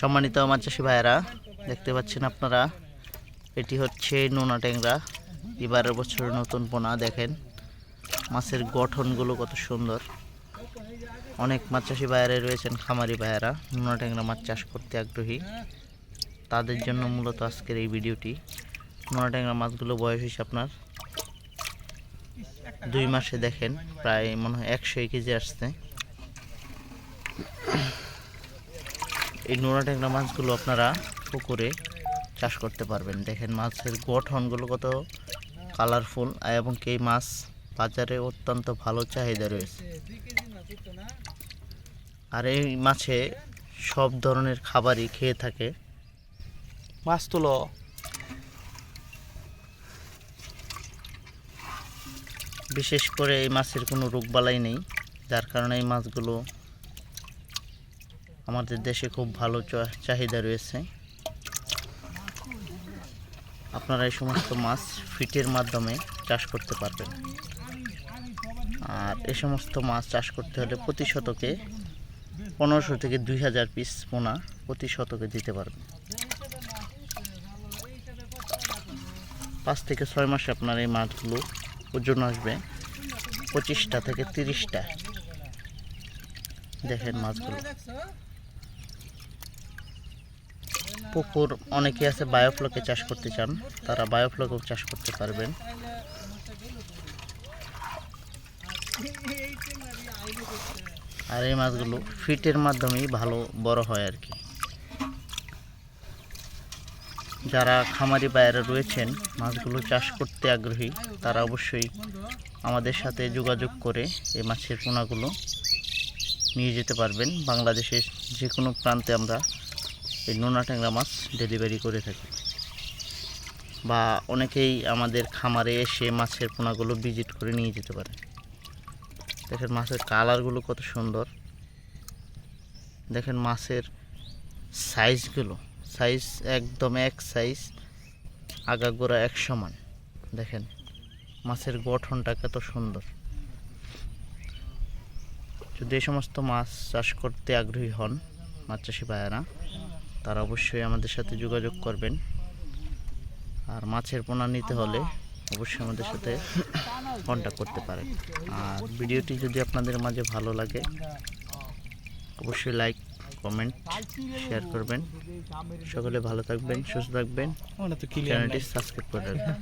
সম্মানিত মাছ চাষি ভাইয়েরা, দেখতে পাচ্ছেন আপনারা, এটি হচ্ছে নোনা ট্যাংরা। এবার বছরের নতুন পোনা, দেখেন, মাছের গঠনগুলো কত সুন্দর। অনেক মাছ চাষি ভাইয়ারা রয়েছেন, খামারি ভাইয়ারা। নোনা ট্যাংরা মাছ চাষ করতে আগ্রহী। তাদের জন্য মূলত আজকের এই ভিডিওটি। নোনা ট্যাংরা মাছগুলো বয়স হয়েছে আপনার দুই মাসে, দেখেন, প্রায় মনে হয় একশো কেজি আসছে। এই নোনা ট্যাংরা মাছগুলো আপনারা পুকুরে চাষ করতে পারবেন। দেখেন মাছের গঠনগুলো কত কালারফুল এবং এই মাছ বাজারে অত্যন্ত ভালো চাহিদা রয়েছে। আর এই মাছে সব ধরনের খাবারই খেয়ে থাকে। মাছ তুলো বিশেষ করে এই মাছের কোনো রোগবালাই নেই যার কারণে এই মাছগুলো আমাদের দেশে খুব ভালো চাহিদা রয়েছে। আপনারা এই সমস্ত মাছ ফিটের মাধ্যমে চাষ করতে পারবেন। আর এই সমস্ত মাছ চাষ করতে হলে প্রতি শতকে পনেরোশো থেকে দুই হাজার পিস পোনা প্রতি শতকে দিতে পারবেন। পাঁচ থেকে ছয় মাসে আপনার এই মাছগুলো ওজন আসবে পঁচিশটা থেকে তিরিশটা। দেখেন মাছগুলো। পুকুর অনেকে আছে বায়োফ্লকে চাষ করতে চান, তারা বায়োফ্লকেও চাষ করতে পারবেন। আর এই মাছগুলো ফিটের মাধ্যমেই ভালো, বড় হয় আর কি। যারা খামারি বাইরে রয়েছেন, মাছগুলো চাষ করতে আগ্রহী, তারা অবশ্যই আমাদের সাথে যোগাযোগ করে এই মাছের পোনাগুলো নিয়ে যেতে পারবেন। বাংলাদেশের যে কোনো প্রান্তে আমরা এই নোনা ট্যাংরা মাছ ডেলিভারি করে থাকি। বা অনেকেই আমাদের খামারে এসে মাছের পোনাগুলো ভিজিট করে নিয়ে যেতে পারে। দেখেন মাছের কালারগুলো কত সুন্দর। দেখেন মাছের সাইজগুলো, সাইজ একদম এক সাইজ আগাগোড়া এক সমান। দেখেন মাছের গঠনটা কত সুন্দর। যদি এই সমস্ত মাছ চাষ করতে আগ্রহী হন, মাছ চাষি ভাইয়েরা তারা অবশ্যই আমাদের সাথে যোগাযোগ করবেন আর মাছের পোনা নিতে হলে অবশ্যই আমাদের সাথে কন্ট্যাক্ট করতে পারেন আর ভিডিওটি যদি আপনাদের মাঝে ভালো লাগে অবশ্যই লাইক কমেন্ট শেয়ার করবেন সকলে ভালো থাকবেন সুস্থ থাকবেন চ্যানেলটি সাবস্ক্রাইব করে রাখবেন